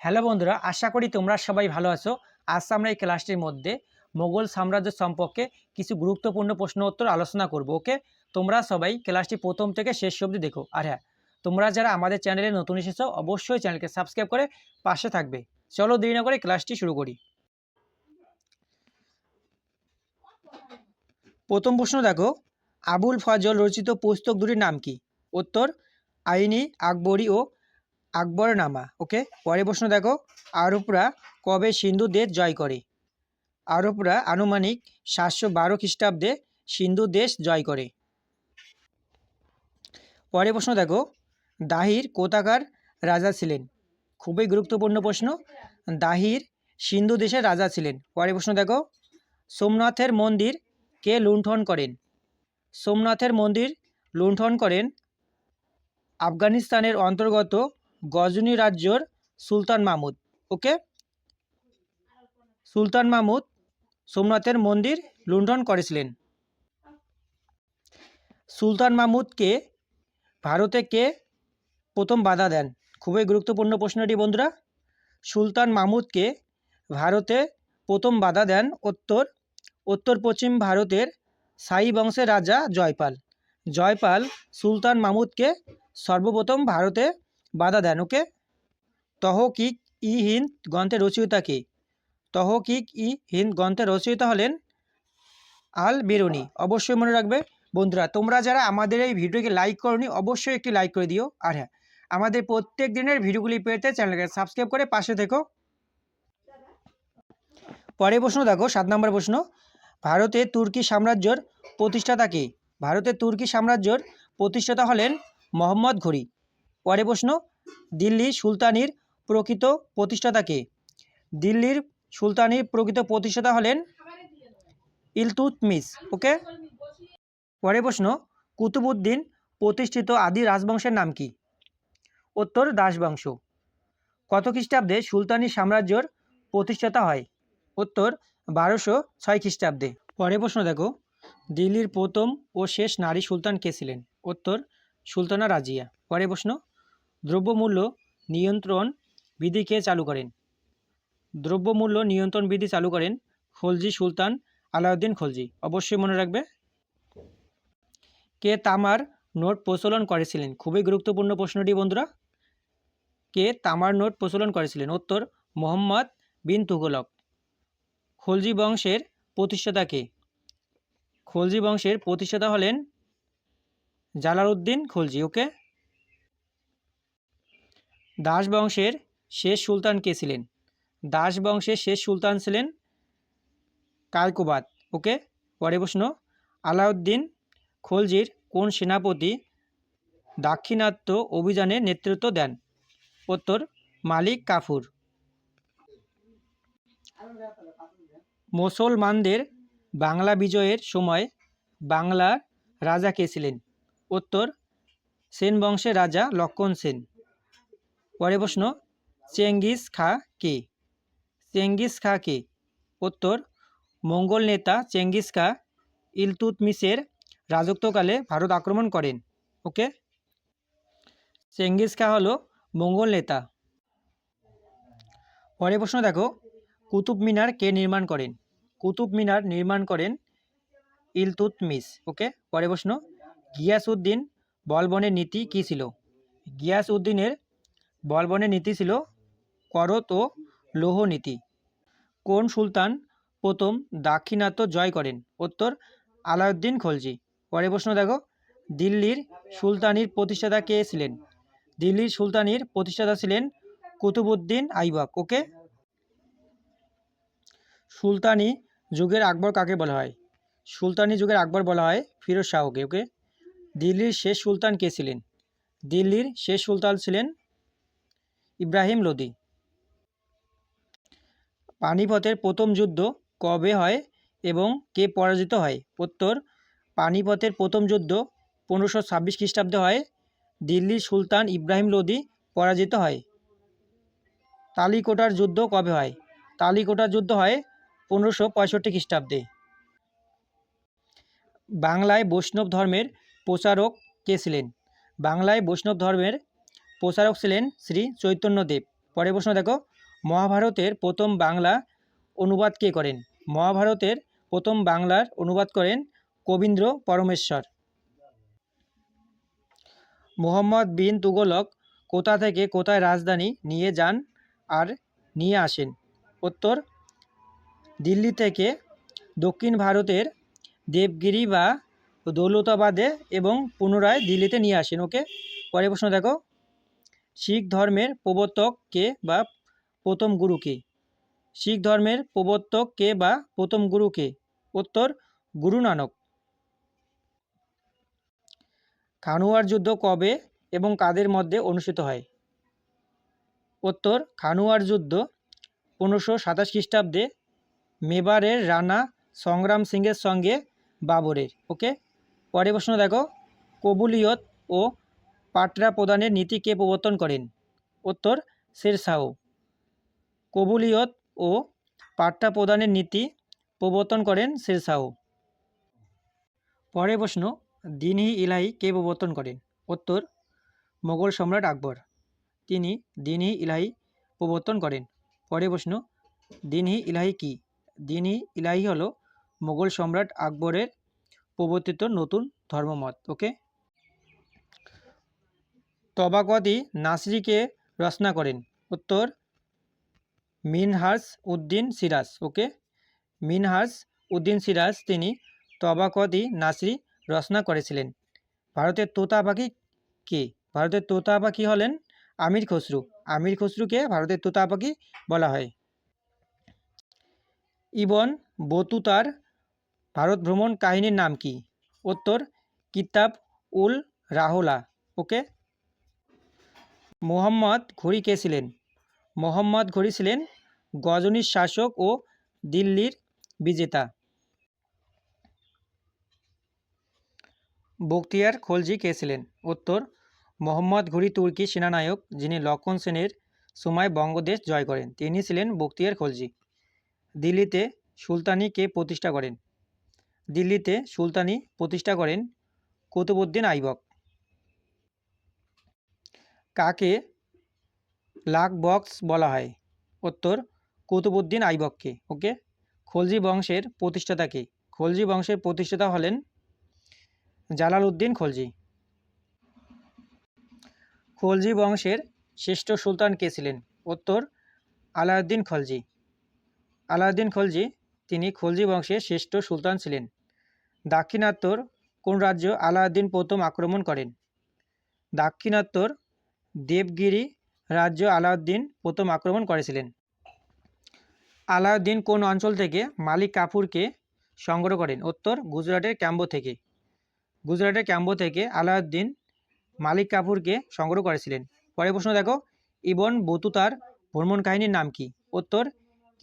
Hello বন্ধুরা, আশা করি তোমরা সবাই ভালো আছো। আজ আমরা এই ক্লাসটির মধ্যে মোগল সাম্রাজ্য সম্পর্কে কিছু গুরুত্বপূর্ণ প্রশ্ন উত্তর আলোচনা করব, ওকে? তোমরা সবাই ক্লাসটি প্রথম থেকে শেষ অবধি দেখো। আর হ্যাঁ তোমরা যারা আমাদের চ্যানেলে নতুন এসেছ, অবশ্যই চ্যানেলকে সাবস্ক্রাইব করে পাশে থাকবে। চলো দেরি না করে ক্লাসটি শুরু করি। প্রথম প্রশ্ন দেখো, আবুল ফজল রচিত পুস্তক দুটির নাম কি? উত্তর, আইনি, আকবরী ও আকবরনামা ওকে? পরের প্রশ্ন দেখো। আরবরা কবে সিন্ধু দেশ জয় করে? আরবরা আনুমানিক সাতশো বারো খ্রিস্টাব্দে সিন্ধু দেশ জয় করে। পরের প্রশ্ন দেখো। দাহির কোথাকার রাজা ছিলেন? খুবই গুরুত্বপূর্ণ প্রশ্ন। দাহির সিন্ধু দেশের রাজা ছিলেন। পরের প্রশ্ন দেখো। সোমনাথের মন্দির কে লুণ্ঠন করেন? সোমনাথের মন্দির লুণ্ঠন করেন আফগানিস্তানের অন্তর্গত গজনী রাজ্যর সুলতান মাহমুদ ওকে সুলতান মাহমুদ সোমনাথের মন্দির লুণ্ঠন করেছিলেন। সুলতান মাহমুদকে ভারতে কে প্রথম বাধা দেন? খুবই গুরুত্বপূর্ণ প্রশ্নটি বন্ধুরা। সুলতান মাহমুদকে ভারতে প্রথম বাধা দেন উত্তর উত্তর পশ্চিম ভারতের সাই বংশের রাজা জয়পাল। জয়পাল সুলতান মাহমুদকে সর্বপ্রথম ভারতে বাধা দেন, ওকে? তহকিক ই হিন্দ গ্রন্থের রচয়িতা কে? তহকিক ই হিন্দ গ্রন্থের রচয়িতা হলেন আল বেরুনি। অবশ্যই মনে রাখবে, বন্ধুরা, তোমরা যারা আমাদের এই ভিডিওকে লাইক করনি, অবশ্যই একটি লাইক করে দিও। আর হ্যাঁ আমাদের প্রত্যেক দিনের ভিডিওগুলি পেতে চ্যানেলকে সাবস্ক্রাইব করে পাশে থেকো। পরের প্রশ্ন দেখো, সাত নম্বর প্রশ্ন। ভারতে তুর্কি সাম্রাজ্যর প্রতিষ্ঠাতা কে? ভারতের তুর্কি সাম্রাজ্যর প্রতিষ্ঠাতা হলেন মোহাম্মদ ঘড়ি। পরে প্রশ্ন, দিল্লি সুলতানির প্রকৃত প্রতিষ্ঠাতা কে? দিল্লির সুলতানির প্রকৃত প্রতিষ্ঠাতা হলেন ইলতুতমিস ওকে? পরে প্রশ্ন, কুতুবুদ্দিন প্রতিষ্ঠিত আদি রাজবংশের নাম কি? উত্তর, দাসবংশ। কত খ্রিস্টাব্দে সুলতানি সাম্রাজ্যর প্রতিষ্ঠাতা হয়? উত্তর, বারোশো ছয় খ্রিস্টাব্দে। পরে প্রশ্ন দেখো, দিল্লির প্রথম ও শেষ নারী সুলতান কে ছিলেন? উত্তর, সুলতানা রাজিয়া। পরে প্রশ্ন দ্রব্যমূল্য নিয়ন্ত্রণ বিধি কে চালু করেন? দ্রব্যমূল্য নিয়ন্ত্রণ বিধি চালু করেন খলজি সুলতান আলাউদ্দিন খলজি। অবশ্যই মনে রাখবে। কে তামার নোট প্রচলন করেছিলেন? খুবই গুরুত্বপূর্ণ প্রশ্নটি, বন্ধুরা। কে তামার নোট প্রচলন করেছিলেন? উত্তর, মোহাম্মদ বিন তুগলক। খলজি বংশের প্রতিষ্ঠাতা কে? খলজি বংশের প্রতিষ্ঠাতা হলেন জালালউদ্দিন খলজি, ওকে? দাস বংশের শেষ সুলতান কে ছিলেন? দাস বংশের শেষ সুলতান ছিলেন কায়কোবাদ ওকে পরে প্রশ্ন। আলাউদ্দিন খলজির কোন সেনাপতি দাক্ষিণাত্য অভিযানে নেতৃত্ব দেন? উত্তর, মালিক কাফুর। মুসলমানদের বাংলা বিজয়ের সময় বাংলার রাজা কে ছিলেন? উত্তর, সেন বংশের রাজা লক্ষণ সেন। পরে প্রশ্ন, চেঙ্গিস খা কে? চেঙ্গিস খা কে? উত্তর, মঙ্গল নেতা চেঙ্গিস খা ইলতুতমিসের রাজত্বকালে ভারত আক্রমণ করেন। ওকে? চেঙ্গিস খা হলো মঙ্গল নেতা। পরে প্রশ্ন দেখো, কুতুব মিনার কে নির্মাণ করেন? কুতুব মিনার নির্মাণ করেন ইলতুতমিস ওকে? পরে প্রশ্ন গিয়াস উদ্দিন বলবনের নীতি কী ছিল? গিয়াস উদ্দিনের বলবনের নীতি ছিল করত ও লৌহ নীতি। কোন সুলতান প্রথম দাক্ষিণাত্য জয় করেন? উত্তর, আলাউদ্দিন খলজি। পরে প্রশ্ন দেখো, দিল্লির সুলতানির প্রতিষ্ঠাতা কে ছিলেন? দিল্লির সুলতানির প্রতিষ্ঠাতা ছিলেন কুতুবুদ্দিন আইবাক। ওকে? সুলতানি যুগের আকবর কাকে বলা হয়? সুলতানি যুগের আকবর বলা হয় ফিরোজ শাহকে। ওকে? দিল্লির শেষ সুলতান কে ছিলেন? দিল্লির শেষ সুলতান ছিলেন ইব্রাহিম লোদি। পানিপথের প্রথম যুদ্ধ কবে হয় এবং কে পরাজিত হয়? উত্তর, পানিপথের প্রথম যুদ্ধ পনেরোশো ছাব্বিশ খ্রিস্টাব্দে হয়। দিল্লির সুলতান ইব্রাহিম লোদি পরাজিত হয়। তালিকোটার যুদ্ধ কবে হয়? তালিকোটার যুদ্ধ হয় পনেরোশো পঁয়ষট্টি খ্রিস্টাব্দে। বাংলায় বৈষ্ণব ধর্মের প্রচারক কে ছিলেন? বাংলায় বৈষ্ণব ধর্মের প্রচারক ছিলেন শ্রী চৈতন্যদেব পরের প্রশ্ন দেখো, মহাভারতের প্রথম বাংলা অনুবাদ কে করেন? মহাভারতের প্রথম বাংলার অনুবাদ করেন কবীন্দ্র পরমেশ্বর। মোহাম্মদ বিন তুগলক কোথা থেকে কোথায় রাজধানী নিয়ে যান আর নিয়ে আসেন? উত্তর, দিল্লি থেকে দক্ষিণ ভারতের দেবগিরি বা দৌলতাবাদে এবং পুনরায় দিল্লিতে নিয়ে আসেন। ওকে, পরের প্রশ্ন দেখো শিখ ধর্মের প্রবর্তক কে বা প্রথম গুরু কে? শিখ ধর্মের প্রবর্তক কে বা প্রথম গুরু কে? উত্তর, গুরু নানক। খানুয়ার যুদ্ধ কবে এবং কাদের মধ্যে অনুষ্ঠিত হয়? উত্তর, খানুয়ার যুদ্ধ পনেরোশো সাতাশ খ্রিস্টাব্দে মেবারের রানা সংগ্রাম সিংয়ের সঙ্গে বাবরের। ওকে? পরে প্রশ্ন দেখো। কবুলিয়ত ও পাটরা প্রদানের নীতি কে প্রবর্তন করেন। উত্তর শেরশাহ কবুলিয়ত ও পাট্টা প্রদানের নীতি প্রবর্তন করেন শেরশাহ পরের প্রশ্ন দিনহি ইলাহি কে প্রবর্তন করেন? উত্তর, মোগল সম্রাট আকবর। তিনি দিনহি ইলাহি প্রবর্তন করেন। পরের প্রশ্ন দিনহি ইলাহি কি? দিনহি ইলাহি হলো মোগল সম্রাট আকবরের প্রবর্তিত নতুন ধর্মমত, ওকে? তবাকদি নাসরিকে রচনা করেন। উত্তর মিনহাস উদ্দিন সিরাজ। ওকে? মিনহাস উদ্দিন সিরাজ তিনি তবাকদি নাসরি রচনা করেছিলেন। ভারতের তোতা পাখি কে? ভারতের তোতা পাখি হলেন আমির খসরু। আমির খসরুকে ভারতের তোতা পাখি বলা হয়। ইবন বতুতার ভারত ভ্রমণ কাহিনীর নাম কি? উত্তর, কিতাব উল রাহুলা। ওকে? মোহাম্মদ ঘড়ি কে ছিলেন? মোহাম্মদ ঘড়ি ছিলেন গজনীর শাসক ও দিল্লির বিজেতা। বখতিয়ার খলজি কে ছিলেন? উত্তর, মোহাম্মদ ঘুরি তুর্কি সেনানায়ক যিনি লক্ষণ সেনের সময় বঙ্গদেশ জয় করেন, তিনি ছিলেন বখতিয়ার খলজি। দিল্লিতে সুলতানি কে প্রতিষ্ঠা করেন? দিল্লিতে সুলতানি প্রতিষ্ঠা করেন কুতুবুদ্দিন আইবক। কাকে লাক বক্স বলা হয়? উত্তর, কুতুবুদ্দিন আইবককে। ওকে? খলজি বংশের প্রতিষ্ঠাতাকে খলজি বংশের প্রতিষ্ঠাতা হলেন জালালউদ্দিন খলজি। খলজি বংশের শ্রেষ্ঠ সুলতান কে ছিলেন? উত্তর, আলাউদ্দিন খলজি। আলাউদ্দিন খলজি, তিনি খলজি বংশের শ্রেষ্ঠ সুলতান ছিলেন। দাক্ষিণাত্যর কোন রাজ্য আলাউদ্দিন প্রথম আক্রমণ করেন? দাক্ষিণাত্যর দেবগিরি রাজ্য আলাউদ্দিন প্রথম আক্রমণ করেছিলেন। আলাউদ্দিন কোন অঞ্চল থেকে মালিক কাফুরকে সংগ্রহ করেন? উত্তর, গুজরাটের ক্যাম্বো থেকে। গুজরাটের ক্যাম্বো থেকে আলাউদ্দিন মালিক কাফুরকে সংগ্রহ করেছিলেন। পরের প্রশ্ন দেখো, ইবন বতুতার ভ্রমণ কাহিনীর নাম কি? উত্তর,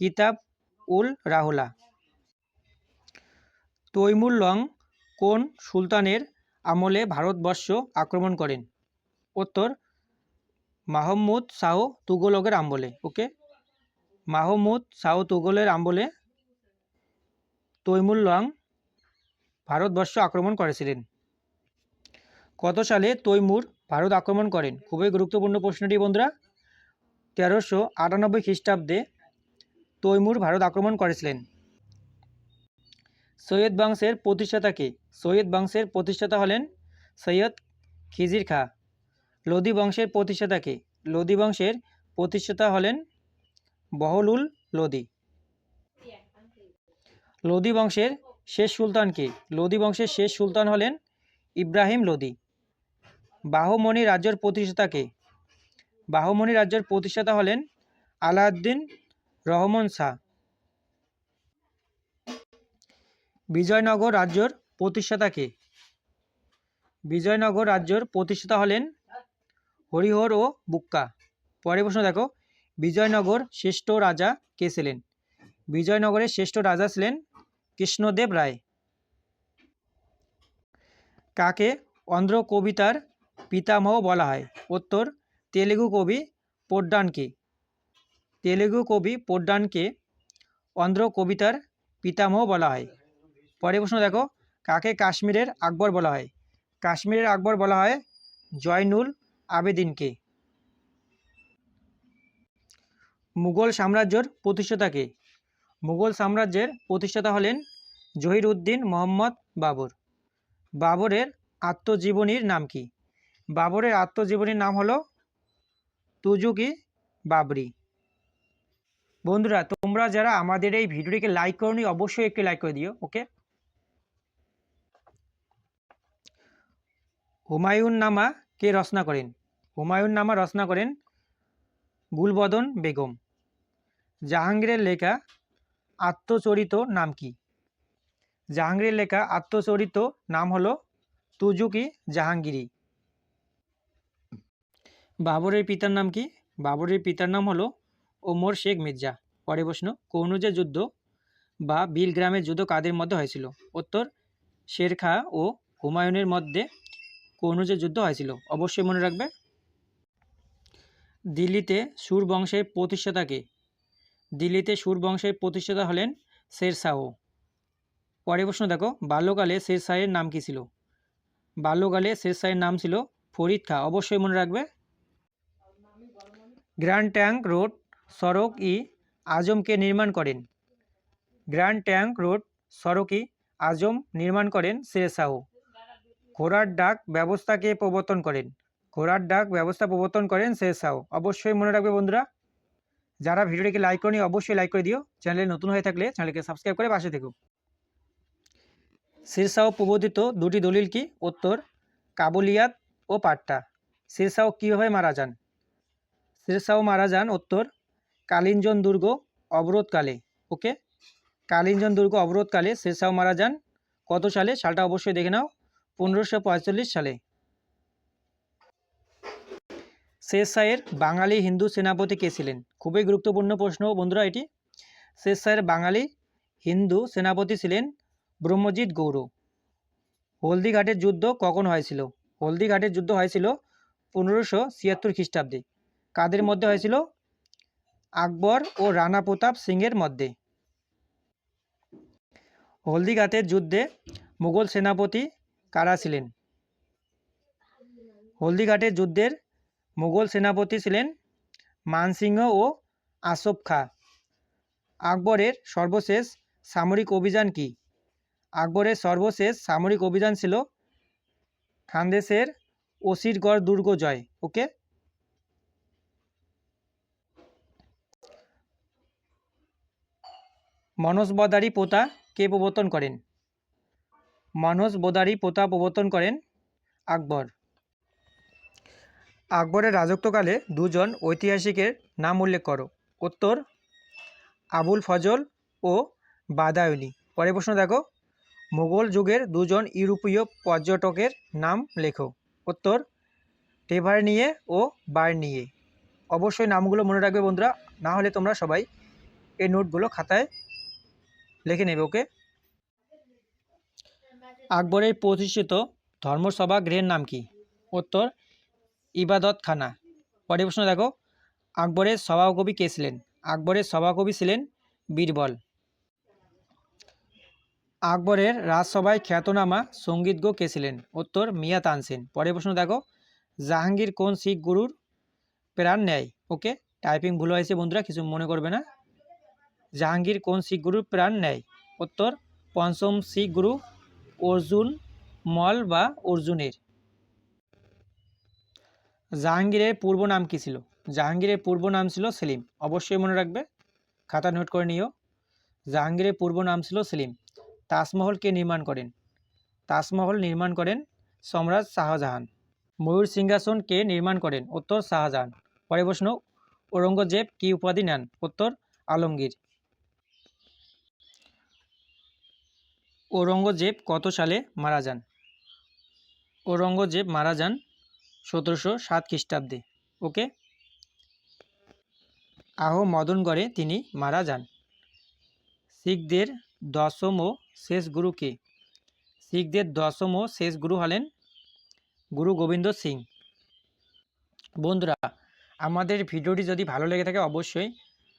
কিতাব উল রাহুলা। তৈমুর লং কোন সুলতানের আমলে ভারতবর্ষ আক্রমণ করেন? উত্তর মাহমুদ শাহ তুগলকের আমলে ওকে? মাহমুদ শাহ তুগলের আমলে তৈমুর লং ভারতবর্ষ আক্রমণ করেছিলেন। কত সালে তৈমুর ভারত আক্রমণ করেন? খুবই গুরুত্বপূর্ণ প্রশ্নটি, বন্ধুরা। তেরোশো আটানব্বই খ্রিস্টাব্দে তৈমুর ভারত আক্রমণ করেছিলেন। সৈয়দ বংশের প্রতিষ্ঠাতাকে সৈয়দ বংশের প্রতিষ্ঠাতা হলেন সৈয়দ খিজির খা। লোদি বংশের প্রতিষ্ঠাতা কে? লোদি বংশের প্রতিষ্ঠাতা হলেন বহলুল লোদি। লোদি বংশের শেষ সুলতান কে? লোদি বংশের শেষ সুলতান হলেন ইব্রাহিম লোদি। বাহমনি রাজ্যের প্রতিষ্ঠাতা কে? বাহমনি রাজ্যের প্রতিষ্ঠাতা হলেন আলাউদ্দিন রহমান শাহ। বিজয়নগর রাজ্যর প্রতিষ্ঠাতাকে বিজয়নগর রাজ্যর প্রতিষ্ঠাতা হলেন হরিহর ও বুক্কা। পরের প্রশ্ন দেখো, বিজয়নগর শ্রেষ্ঠ রাজা কে ছিলেন? বিজয়নগরের শ্রেষ্ঠ রাজা ছিলেন কৃষ্ণদেব রায়। কাকে অন্ধ্র কবিতার পিতামহ বলা হয়? উত্তর, তেলেগু কবি পোড্ডানকে। তেলেগু কবি পোড্ডানকে অন্ধ্র কবিতার পিতামহ বলা হয়। পরের প্রশ্ন দেখো, কাকে কাশ্মীরের আকবর বলা হয়? কাশ্মীরের আকবর বলা হয় জয়নুল আবেদিনকে। মুঘল সাম্রাজ্যের প্রতিষ্ঠাতাকে। মুঘল সাম্রাজ্যের প্রতিষ্ঠাতা হলেন জহির উদ্দিন মোহাম্মদ বাবর। বাবরের আত্মজীবনীর নাম কি? বাবরের আত্মজীবনীর নাম হলো তুজুকি বাবরি। বন্ধুরা, তোমরা যারা আমাদের এই ভিডিওটিকে লাইক করনি, অবশ্যই একটি লাইক করে দিও ওকে হুমায়ুন নামা কে রচনা করেন? হুমায়ুন নামা রচনা করেন গুলবদন বেগম। জাহাঙ্গীরের লেখা আত্মচরিত নাম কি? জাহাঙ্গীরের লেখা আত্মচরিত নাম হলো তুজুকি জাহাঙ্গীরি বাবরের পিতার নাম কি? বাবরের পিতার নাম হলো ওমর শেখ মির্জা। পরে প্রশ্ন কৌনুজের যুদ্ধ বা বিলগ্রামের যুদ্ধ কাদের মধ্যে হয়েছিল? উত্তর, শেরখা ও হুমায়ুনের মধ্যে কৌনুজের যুদ্ধ হয়েছিল। অবশ্যই মনে রাখবে দিল্লিতে সুর বংশের প্রতিষ্ঠাতাকে। দিল্লিতে সুর বংশের প্রতিষ্ঠাতা হলেন শেরশাহ পরে প্রশ্ন দেখো, বাল্যকালে শেরশাহের নাম কী ছিল? বাল্যকালে শেরশাহের নাম ছিল ফরিদ খা। অবশ্যই মনে রাখবে। গ্র্যান্ড ট্যাঙ্ক রোড, সড়ক ই আজমকে নির্মাণ করেন। গ্র্যান্ড ট্যাঙ্ক রোড, সড়ক ই আজম নির্মাণ করেন শেরশাহ ঘোড়ার ডাক ব্যবস্থাকে প্রবর্তন করেন। ঘোড়ার ডাক ব্যবস্থা প্রবর্তন করেন শেরশাহ অবশ্যই মনে রাখবে বন্ধুরা, যারা ভিডিওটিকে লাইক করেনি অবশ্যই লাইক করে দিও। চ্যানেলে নতুন হয়ে থাকলে চ্যানেলকে সাবস্ক্রাইব করে পাশে থেকো। শেরশাহ প্রবর্তিত দুটি দলিল কি? উত্তর, কাবুলিয়াত ও পাট্টা। শেরশাহ কীভাবে মারা যান? শেরশাহ মারা যান উত্তর, কালিঞ্জন দুর্গ অবরোধকালে। ওকে কালিঞ্জন দুর্গ অবরোধকালে শেরশাহ মারা যান কত সালে? সালটা অবশ্যই দেখে নাও। পনেরোশো সালে। শেষ শাহের বাঙালি হিন্দু সেনাপতি কে ছিলেন? খুবই গুরুত্বপূর্ণ প্রশ্ন বন্ধুরা এটি। শেষ শাহের বাঙালি হিন্দু সেনাপতি ছিলেন ব্রহ্মজিৎ গৌর। হলদিঘাটের যুদ্ধ কখন হয়েছিল? হলদিঘাটের যুদ্ধ হয়েছিল পনেরোশো ছিয়াত্তর খ্রিস্টাব্দে। কাদের মধ্যে হয়েছিল? আকবর ও রানা প্রতাপ সিংয়ের মধ্যে। হলদিঘাটের যুদ্ধে মুঘল সেনাপতি কারা ছিলেন? হলদিঘাটের যুদ্ধের মুঘল সেনাপতি ছিলেন মানসিংহ ও আসফ খা। আকবরের সর্বশেষ সামরিক অভিযান কি? আকবরের সর্বশেষ সামরিক অভিযান ছিল খানদেশের ওসিরগড় দুর্গ জয় ওকে? মনোজ বদারি পোতা কে প্রবর্তন করেন? মনোজ বদারি পোতা প্রবর্তন করেন আকবর। আকবরের রাজত্বকালে দুজন ঐতিহাসিকের নাম উল্লেখ করো। উত্তর, আবুল ফজল ও বাদায়নি। পরে প্রশ্ন দেখো। মোগল যুগের দুজন ইউরোপীয় পর্যটকের নাম লেখো। উত্তর টেভার নিয়ে ও বার নিয়ে অবশ্যই নামগুলো মনে রাখবে বন্ধুরা, না হলে তোমরা সবাই এই নোটগুলো খাতায় লিখে নেবে, ওকে? আকবরের প্রতিষ্ঠিত ধর্মসভা গৃহের নাম কি? উত্তর ইবাদত খানা পরে প্রশ্ন দেখো, আকবরের সভাকবি কে ছিলেন? আকবরের সভাকবি ছিলেন বীরবল। আকবরের রাজসভায় খ্যাতনামা সঙ্গীতজ্ঞ কে ছিলেন? উত্তর মিয়া তানসেন। পরে প্রশ্ন দেখো, জাহাঙ্গীর কোন শিখ গুরুর প্রাণ নেয়? ওকে, টাইপিং ভুল হয়েছে বন্ধুরা, কিছু মনে করবে না। জাহাঙ্গীর কোন শিখ গুরুর প্রাণ নেয়? উত্তর পঞ্চম শিখ গুরু অর্জুন মল বা অর্জুনের। জাহাঙ্গীরের পূর্ব নাম কী ছিল? জাহাঙ্গীরের পূর্ব নাম ছিল সেলিম। অবশ্যই মনে রাখবে, খাতা নোট করে নিও। জাহাঙ্গীরের পূর্ব নাম ছিল সেলিম। তাজমহল কে নির্মাণ করেন। তাজমহল নির্মাণ করেন সম্রাট শাহজাহান। ময়ূর সিংহাসন কে নির্মাণ করেন উত্তর শাহজাহান। পরে প্রশ্ন, ঔরঙ্গজেব কী উপাধি নেন? উত্তর, আলমগীর। ঔরঙ্গজেব কত সালে মারা যান? ঔরঙ্গজেব মারা যান সতেরোশো সাত খ্রিস্টাব্দে। ওকে? আহ মদনগড়ে তিনি মারা যান। শিখদের দশম ও শেষ গুরু কে শিখদের দশম ও শেষ গুরু হলেন গুরু গোবিন্দ সিং। বন্ধুরা, আমাদের ভিডিওটি যদি ভালো লেগে থাকে অবশ্যই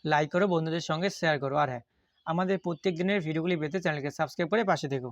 লাইক করো, বন্ধুদের সঙ্গে শেয়ার করো। আর হ্যাঁ আমাদের প্রত্যেক দিনের ভিডিওগুলি পেতে চ্যানেলকে সাবস্ক্রাইব করে পাশে থেকো।